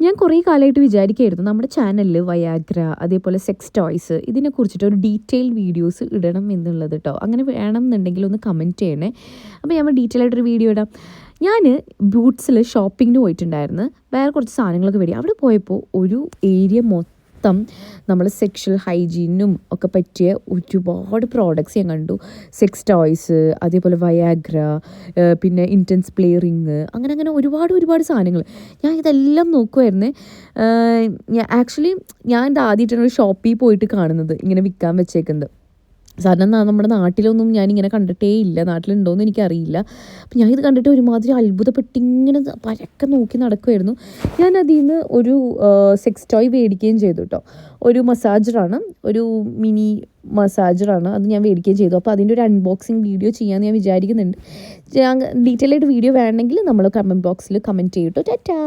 ഞാൻ കുറേ കാലമായിട്ട് വിചാരിക്കുകയായിരുന്നു നമ്മുടെ ചാനലിൽ വയാഗ്ര അതേപോലെ സെക്സ് ടോയ്സ് ഇതിനെക്കുറിച്ചിട്ട് ഒരു ഡീറ്റെയിൽ വീഡിയോസ് ഇടണം എന്നുള്ളത് കേട്ടോ അങ്ങനെ വേണം എന്നുണ്ടെങ്കിൽ ഒന്ന് കമന്റ് ചെയ്യണേ. അപ്പോൾ ഞാൻ ഡീറ്റെയിൽ ആയിട്ടൊരു വീഡിയോ ഇടാം. ഞാൻ ബൂട്ട്സിൽ ഷോപ്പിങ്ങിന് പോയിട്ടുണ്ടായിരുന്നു. വേറെ കുറച്ച് സാധനങ്ങളൊക്കെ വേണ്ടി അവിടെ പോയപ്പോൾ ഒരു ഏരിയ മൊത്തം നമ്മൾ സെക്ഷൽ ഹൈജീനും ഒക്കെ പറ്റിയ ഒരുപാട് പ്രോഡക്റ്റ്സ് ഞാൻ കണ്ടു. സെക്സ് ടോയ്സ് അതേപോലെ വയാഗ്ര പിന്നെ ഇന്റൻസ് പ്ലേ അങ്ങനെ അങ്ങനെ ഒരുപാട് ഒരുപാട് സാധനങ്ങൾ. ഞാൻ ഇതെല്ലാം നോക്കുമായിരുന്നു ആക്ച്വലി ഞാൻ ഇത് ആദ്യമായിട്ടാണ് ഒരു ഷോപ്പിൽ പോയിട്ട് കാണുന്നത് ഇങ്ങനെ വിൽക്കാൻ വെച്ചേക്കുന്നത്. സാധാരണ നാ- നമ്മുടെ നാട്ടിലൊന്നും ഞാനിങ്ങനെ കണ്ടിട്ടേ ഇല്ല. നാട്ടിലുണ്ടോയെന്ന് എനിക്കറിയില്ല. അപ്പം ഞാൻ ഇത് കണ്ടിട്ട് ഒരുമാതിരി അത്ഭുതപ്പെട്ട് ഇങ്ങനെ പരക്കെ നോക്കി നടക്കുമായിരുന്നു ഞാൻ അതിൽ നിന്ന് ഒരു സെക്സ് ടോയ് മേടിക്കുകയും ചെയ്തു കേട്ടോ ഒരു മസാജറാണ് ഒരു മിനി മസാജറാണ് അത് ഞാൻ മേടിക്കുകയും ചെയ്തു. അപ്പോൾ അതിന്റെ ഒരു അൺബോക്സിങ് വീഡിയോ ചെയ്യാമെന്ന് ഞാൻ വിചാരിക്കുന്നുണ്ട്. ഞാൻ ഡീറ്റെയിൽ ആയിട്ട് വീഡിയോ വേണമെങ്കിൽ നമ്മൾ കമന്റ് ബോക്സിൽ കമന്റ് ചെയ്യട്ടോ ടാറ്റാ!